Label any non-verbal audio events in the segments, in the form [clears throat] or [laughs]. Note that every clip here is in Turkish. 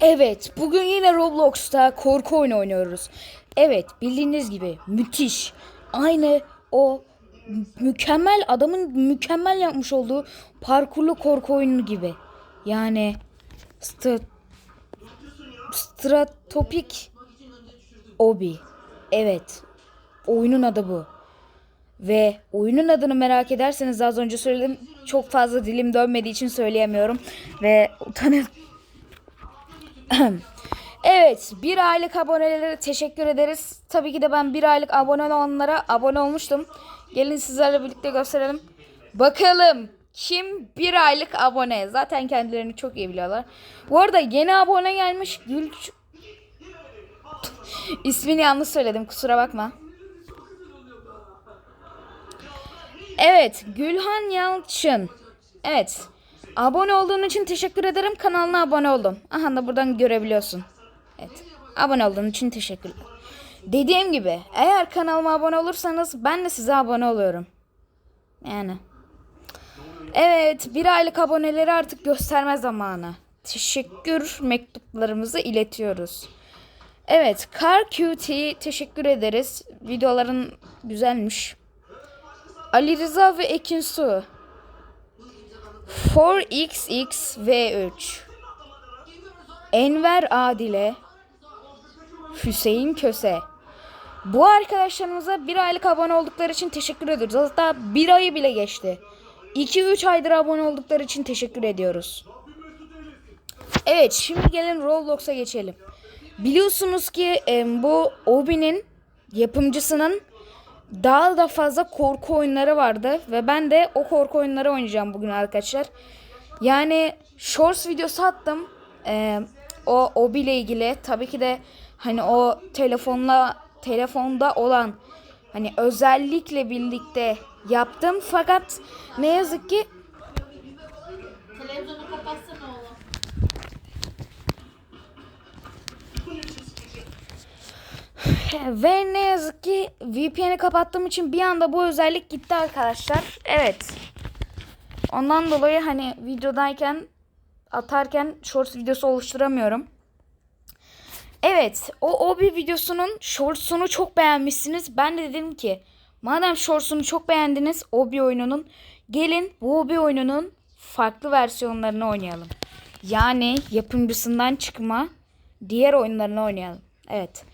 Evet, bugün yine Roblox'ta korku oyunu oynuyoruz. Evet, bildiğiniz gibi müthiş. Aynı o mü- mükemmel adamın mükemmel yapmış olduğu parkurlu korku oyunu gibi. Yani st Stratopik Obi. Evet. Oyunun adı bu. Ve oyunun adını merak ederseniz az önce söyledim. Çok fazla dilim dönmediği için söyleyemiyorum. Ve utanıyorum. [clears throat] evet bir aylık abonelere teşekkür ederiz. Tabii ki de ben bir aylık abone olanlara abone olmuştum. Gelin sizlerle birlikte gösterelim. Bakalım kim bir aylık abone. Zaten kendilerini çok iyi biliyorlar. Bu arada yeni abone gelmiş Gül... [laughs] İsmini yanlış söyledim kusura bakma. Evet Gülhan Yalçın. Evet. Abone olduğun için teşekkür ederim. Kanalına abone oldum. Aha da buradan görebiliyorsun. Evet. Abone olduğun için teşekkürler. Dediğim gibi eğer kanalıma abone olursanız ben de size abone oluyorum. Yani. Evet bir aylık aboneleri artık gösterme zamanı. Teşekkür mektuplarımızı iletiyoruz. Evet Car Cutie teşekkür ederiz. Videoların güzelmiş. Ali Rıza ve Ekin Su. 4xxv3 Enver Adile Hüseyin Köse Bu arkadaşlarımıza bir aylık abone oldukları için teşekkür ediyoruz. Hatta bir ayı bile geçti. 2-3 aydır abone oldukları için teşekkür ediyoruz. Evet şimdi gelin Roblox'a geçelim. Biliyorsunuz ki bu Obi'nin yapımcısının daha da fazla korku oyunları vardı ve ben de o korku oyunları oynayacağım bugün arkadaşlar. Yani shorts videosu attım. Ee, o Obi ile ilgili tabii ki de hani o telefonla telefonda olan hani özellikle birlikte yaptım fakat ne yazık ki Televizyonu kapatsana oğlum. [laughs] Ve ne yazık ki VPN'i kapattığım için bir anda bu özellik gitti arkadaşlar. Evet. Ondan dolayı hani videodayken atarken shorts videosu oluşturamıyorum. Evet, o Obi videosunun shorts'unu çok beğenmişsiniz. Ben de dedim ki madem shorts'unu çok beğendiniz Obi oyununun gelin bu Obi oyununun farklı versiyonlarını oynayalım. Yani yapımcısından çıkma diğer oyunlarını oynayalım. Evet.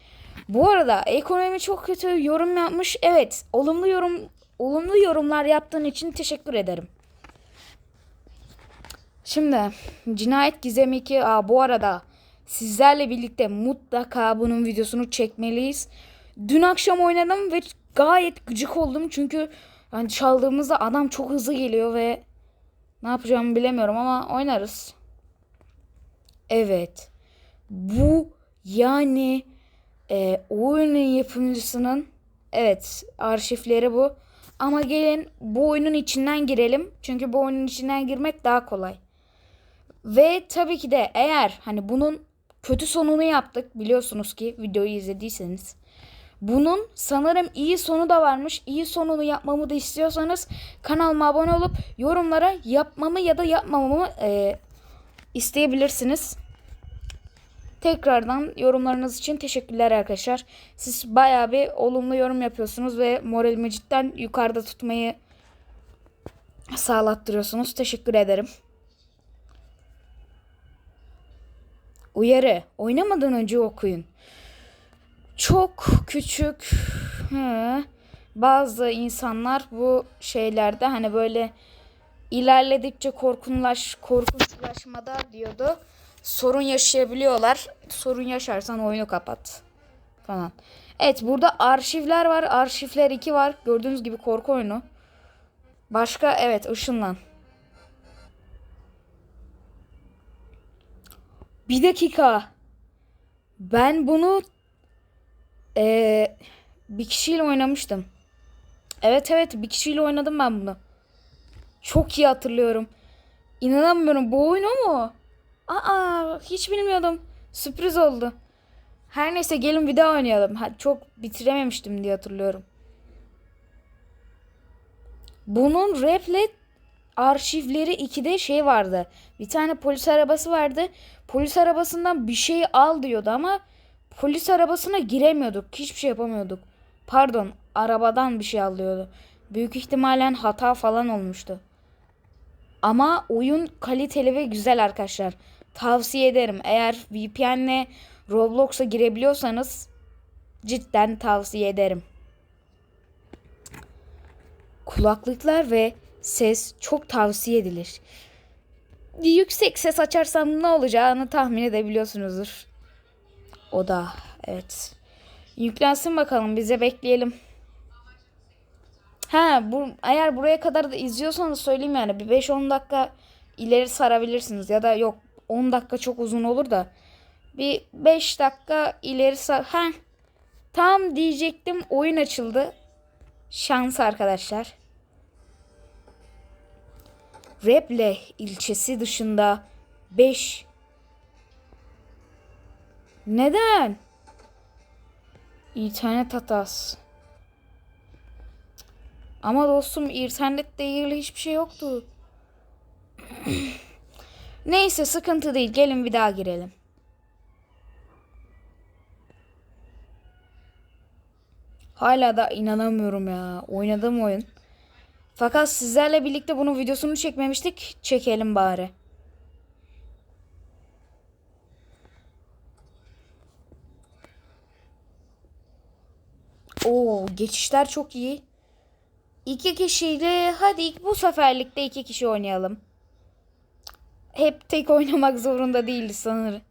Bu arada ekonomi çok kötü yorum yapmış. Evet, olumlu yorum olumlu yorumlar yaptığın için teşekkür ederim. Şimdi Cinayet Gizemi 2 Aa, bu arada sizlerle birlikte mutlaka bunun videosunu çekmeliyiz. Dün akşam oynadım ve gayet gıcık oldum çünkü yani çaldığımızda adam çok hızlı geliyor ve ne yapacağımı bilemiyorum ama oynarız. Evet. Bu yani e, oyunun yapımcısının evet arşivleri bu. Ama gelin bu oyunun içinden girelim. Çünkü bu oyunun içinden girmek daha kolay. Ve tabii ki de eğer hani bunun kötü sonunu yaptık biliyorsunuz ki videoyu izlediyseniz. Bunun sanırım iyi sonu da varmış. İyi sonunu yapmamı da istiyorsanız kanalıma abone olup yorumlara yapmamı ya da yapmamamı e, isteyebilirsiniz. Tekrardan yorumlarınız için teşekkürler arkadaşlar. Siz bayağı bir olumlu yorum yapıyorsunuz ve moralimi cidden yukarıda tutmayı sağlattırıyorsunuz. Teşekkür ederim. Uyarı. Oynamadan önce okuyun. Çok küçük hı, bazı insanlar bu şeylerde hani böyle ilerledikçe korkunlaş korkunçlaşmada diyordu. Sorun yaşayabiliyorlar. Sorun yaşarsan oyunu kapat falan. Evet burada arşivler var. Arşivler 2 var. Gördüğünüz gibi korku oyunu. Başka evet ışınlan. Bir dakika. Ben bunu eee, bir kişiyle oynamıştım. Evet evet bir kişiyle oynadım ben bunu. Çok iyi hatırlıyorum. İnanamıyorum bu oyun o mu? Aa hiç bilmiyordum. Sürpriz oldu. Her neyse gelin bir daha oynayalım. Ha, çok bitirememiştim diye hatırlıyorum. Bunun raple arşivleri 2'de şey vardı. Bir tane polis arabası vardı. Polis arabasından bir şey al diyordu ama polis arabasına giremiyorduk. Hiçbir şey yapamıyorduk. Pardon, arabadan bir şey al diyordu. Büyük ihtimalen hata falan olmuştu. Ama oyun kaliteli ve güzel arkadaşlar. Tavsiye ederim. Eğer VPN'le Roblox'a girebiliyorsanız cidden tavsiye ederim. Kulaklıklar ve ses çok tavsiye edilir. Yüksek ses açarsam ne olacağını tahmin edebiliyorsunuzdur. O da evet. Yüklensin bakalım bize bekleyelim. Ha bu eğer buraya kadar da izliyorsanız söyleyeyim yani bir 5-10 dakika ileri sarabilirsiniz ya da yok 10 dakika çok uzun olur da bir 5 dakika ileri sar. Ha tam diyecektim oyun açıldı. Şans arkadaşlar. Reble ilçesi dışında 5 Neden? İnternet hatası. Ama dostum internetle ilgili hiçbir şey yoktu. [clears throat] Neyse sıkıntı değil. Gelin bir daha girelim. Hala da inanamıyorum ya. Oynadığım oyun. Fakat sizlerle birlikte bunun videosunu çekmemiştik. Çekelim bari. Oo, geçişler çok iyi. İki kişiyle hadi bu seferlikte iki kişi oynayalım. Hep tek oynamak zorunda değiliz sanırım.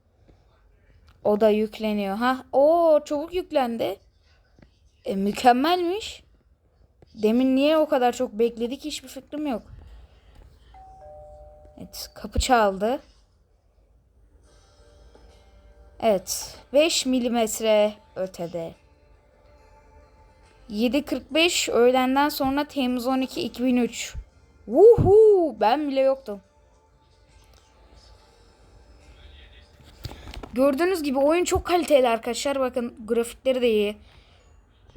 O da yükleniyor. Ha, o çabuk yüklendi. E, mükemmelmiş. Demin niye o kadar çok bekledik hiçbir fikrim yok. Evet, kapı çaldı. Evet, 5 milimetre ötede. 7.45 öğlenden sonra Temmuz 12 2003. Wuhu ben bile yoktum. Gördüğünüz gibi oyun çok kaliteli arkadaşlar. Bakın grafikleri de iyi.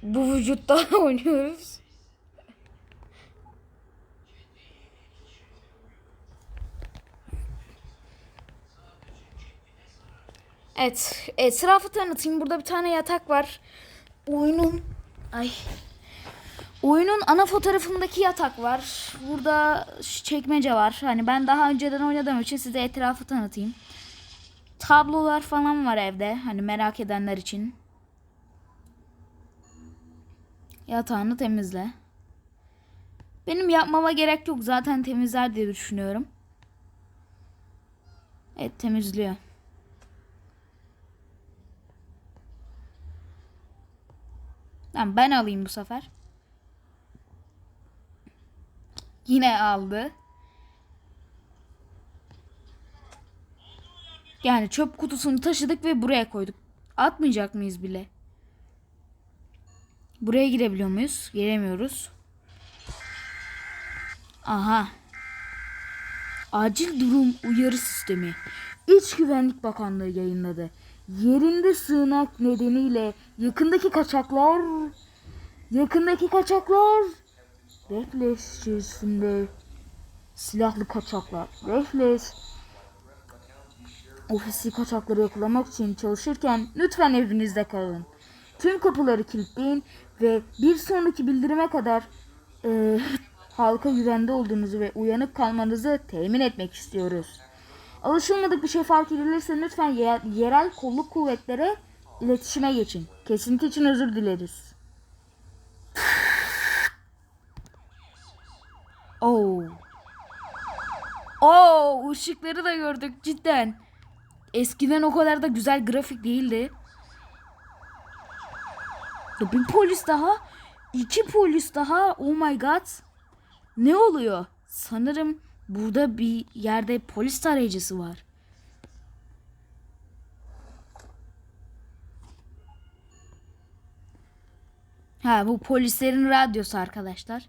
Bu vücutta [laughs] oynuyoruz. Evet, etrafı tanıtayım. Burada bir tane yatak var. Oyunun ay Oyunun ana fotoğrafındaki yatak var. Burada çekmece var. Hani ben daha önceden oynadığım için size etrafı tanıtayım. Tablolar falan var evde. Hani merak edenler için. Yatağını temizle. Benim yapmama gerek yok. Zaten temizler diye düşünüyorum. Evet temizliyor. Tamam ben alayım bu sefer. Yine aldı. Yani çöp kutusunu taşıdık ve buraya koyduk. Atmayacak mıyız bile? Buraya girebiliyor muyuz? Giremiyoruz. Aha. Acil durum uyarı sistemi. İç Güvenlik Bakanlığı yayınladı. Yerinde sığınak nedeniyle yakındaki kaçaklar yakındaki kaçaklar Reflex içerisinde silahlı kaçaklar. Reflex ofisi kaçakları yakalamak için çalışırken lütfen evinizde kalın. Tüm kapıları kilitleyin ve bir sonraki bildirime kadar e, [laughs] halka güvende olduğunuzu ve uyanık kalmanızı temin etmek istiyoruz. Alışılmadık bir şey fark edilirse lütfen yerel kolluk kuvvetlere iletişime geçin. Kesinti için özür dileriz. Oo. Oo, ışıkları da gördük cidden. Eskiden o kadar da güzel grafik değildi. Bir polis daha. iki polis daha. Oh my god. Ne oluyor? Sanırım burada bir yerde polis tarayıcısı var. Ha bu polislerin radyosu arkadaşlar.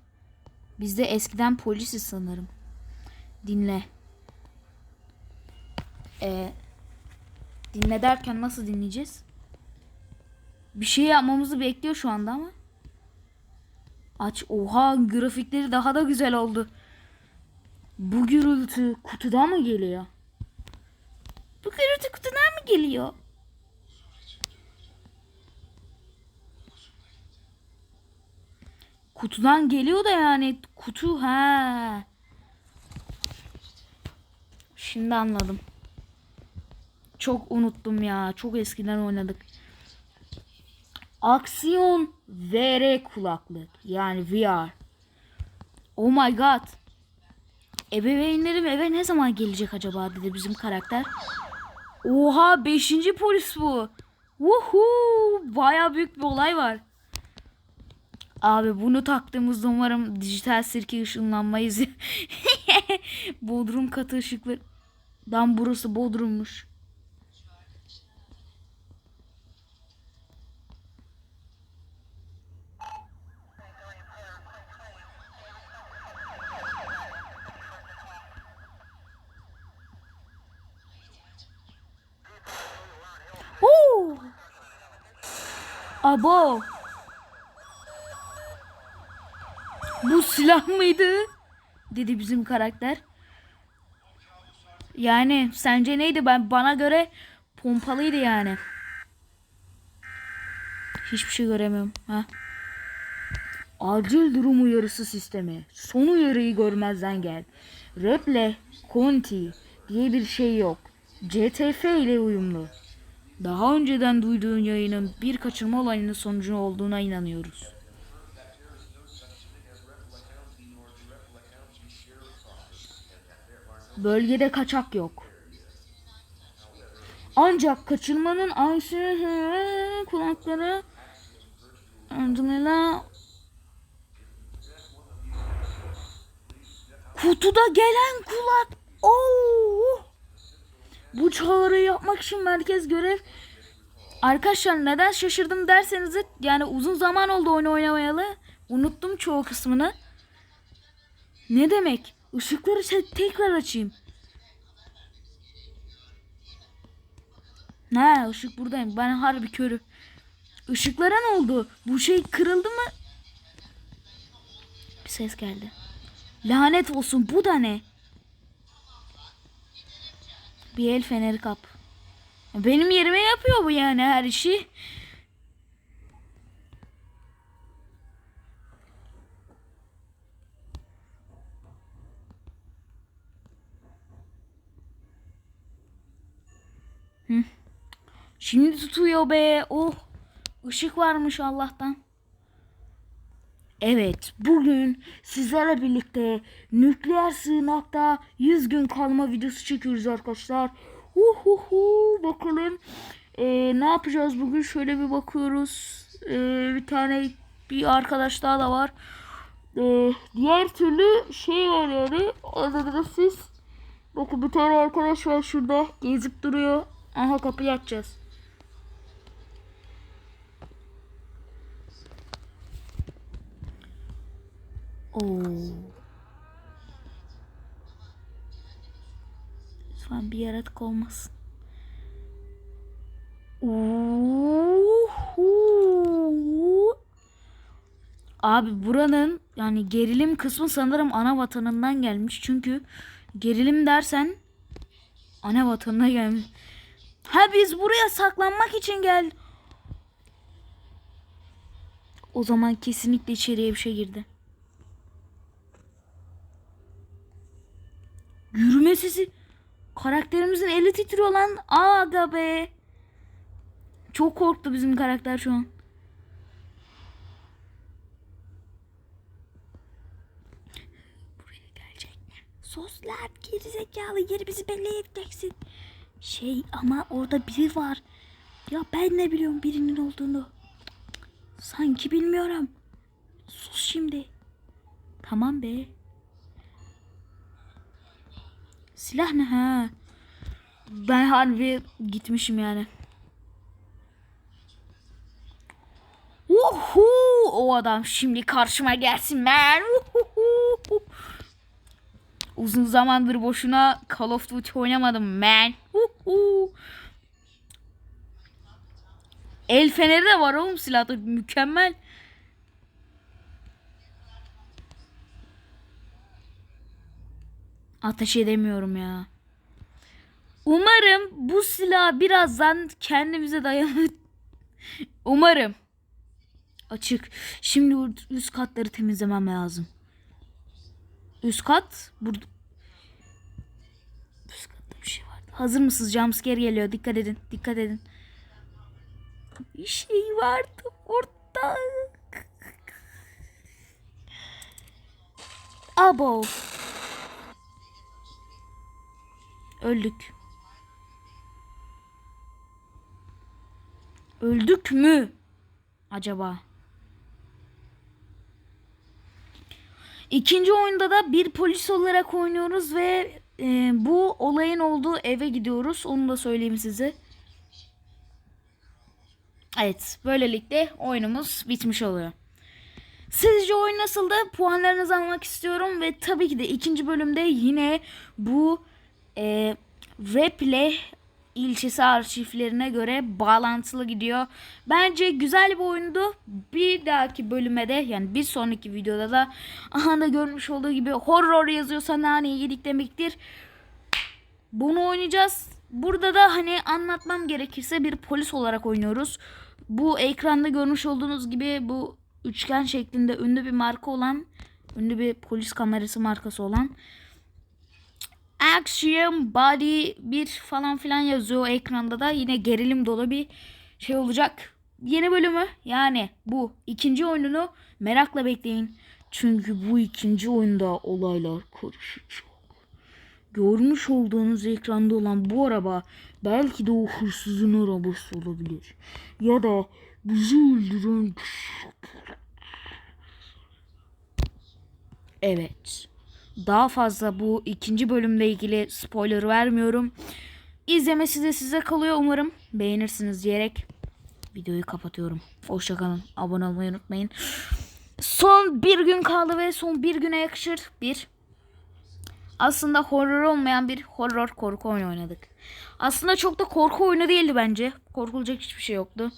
Biz de eskiden polisiz sanırım. Dinle. Ee, dinle derken nasıl dinleyeceğiz? Bir şey yapmamızı bekliyor şu anda ama. Aç. Oha grafikleri daha da güzel oldu. Bu gürültü kutudan mı geliyor? Bu gürültü kutudan mı geliyor? Kutudan geliyor da yani kutu ha. Şimdi anladım. Çok unuttum ya. Çok eskiden oynadık. Aksiyon VR kulaklık. Yani VR. Oh my god. Ebeveynlerim eve ne zaman gelecek acaba dedi bizim karakter. Oha 5. polis bu. Woohoo! Baya büyük bir olay var. Abi bunu taktığımızda umarım dijital sirke ışınlanmayız. [laughs] Bodrum katı ışıkları. Lan burası Bodrum'muş. Oo! Abo. Bu silah mıydı? Dedi bizim karakter. Yani sence neydi? Ben bana göre pompalıydı yani. Hiçbir şey göremiyorum. Ha? Acil durum uyarısı sistemi. Son uyarıyı görmezden gel. Reple Conti diye bir şey yok. CTF ile uyumlu. Daha önceden duyduğun yayının bir kaçırma olayının sonucu olduğuna inanıyoruz. Bölgede kaçak yok. Ancak kaçırmanın ansı kulakları ardından kutuda gelen kulak. Oo! Bu çağrıyı yapmak için merkez görev Arkadaşlar neden şaşırdım derseniz de yani uzun zaman oldu oyunu oynamayalı. Unuttum çoğu kısmını. Ne demek? Işıkları te- tekrar açayım. Ne ışık buradayım. Ben harbi körü. Işıklara ne oldu? Bu şey kırıldı mı? Bir ses geldi. Lanet olsun bu da ne? Bir el feneri kap. Benim yerime yapıyor bu yani her işi. Şimdi tutuyor be. Oh. Işık varmış Allah'tan. Evet, bugün sizlerle birlikte nükleer sığınakta 100 gün kalma videosu çekiyoruz arkadaşlar. Uhuhu, bakalım Ee, ne yapacağız bugün? Şöyle bir bakıyoruz. Ee, bir tane bir arkadaş daha da var. Ee, diğer türlü şey var yani. Orada da siz. Bakın bir tane arkadaş var şurada gezip duruyor. Aha kapıyı açacağız. Oo. Lütfen bir yaratık olmasın. Uhu. Abi buranın yani gerilim kısmı sanırım ana vatanından gelmiş. Çünkü gerilim dersen ana vatanına gelmiş. Ha biz buraya saklanmak için gel. O zaman kesinlikle içeriye bir şey girdi. Yürüme sesi. Karakterimizin eli titriyor lan. Aga be. Çok korktu bizim karakter şu an. Buraya gelecek mi? Soslar gerizekalı yeri bizi belli edeceksin. Şey ama orada biri var. Ya ben ne biliyorum birinin olduğunu. Sanki bilmiyorum. Sus şimdi. Tamam be. Silah ne ha? Ben harbi gitmişim yani. Uhu! O adam şimdi karşıma gelsin ben. Uhuhu! Uzun zamandır boşuna Call of Duty oynamadım. Uhu! El feneri de var oğlum silahta mükemmel. Ateş edemiyorum ya. Umarım bu silah birazdan kendimize dayanır. [laughs] Umarım. Açık. Şimdi üst katları temizlemem lazım. Üst kat burada. Üst katta bir şey vardı. Hazır mısınız? Jumpscare geliyor. Dikkat edin. Dikkat edin. Bir şey vardı orada. Abo. Öldük. Öldük mü? Acaba? İkinci oyunda da bir polis olarak oynuyoruz ve e, bu olayın olduğu eve gidiyoruz. Onu da söyleyeyim size. Evet, böylelikle oyunumuz bitmiş oluyor. Sizce oyun nasıldı? Puanlarınızı almak istiyorum ve tabii ki de ikinci bölümde yine bu e, Replay ilçesi arşivlerine göre bağlantılı gidiyor. Bence güzel bir oyundu. Bir dahaki bölüme de yani bir sonraki videoda da aha da görmüş olduğu gibi horror yazıyorsa naneyi yedik demektir. Bunu oynayacağız. Burada da hani anlatmam gerekirse bir polis olarak oynuyoruz. Bu ekranda görmüş olduğunuz gibi bu üçgen şeklinde ünlü bir marka olan, ünlü bir polis kamerası markası olan Action Body 1 falan filan yazıyor ekranda da yine gerilim dolu bir şey olacak. Yeni bölümü yani bu ikinci oyununu merakla bekleyin. Çünkü bu ikinci oyunda olaylar karışacak. Görmüş olduğunuz ekranda olan bu araba belki de o hırsızın arabası olabilir. Ya da bizi öldüren. Evet. Daha fazla bu ikinci bölümle ilgili spoiler vermiyorum. İzlemesi de size kalıyor umarım. Beğenirsiniz diyerek videoyu kapatıyorum. Hoşçakalın. Abone olmayı unutmayın. Son bir gün kaldı ve son bir güne yakışır bir aslında horror olmayan bir horror korku oyunu oynadık. Aslında çok da korku oyunu değildi bence. Korkulacak hiçbir şey yoktu.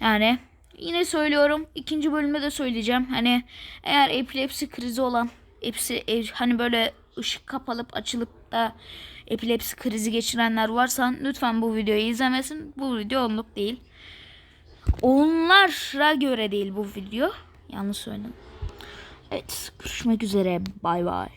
Yani yine söylüyorum. ikinci bölümde de söyleyeceğim. Hani eğer epilepsi krizi olan hepsi hani böyle ışık kapalıp açılıp da epilepsi krizi geçirenler varsa lütfen bu videoyu izlemesin. Bu video onluk değil. Onlara göre değil bu video. Yanlış söyledim. Evet görüşmek üzere. Bay bay.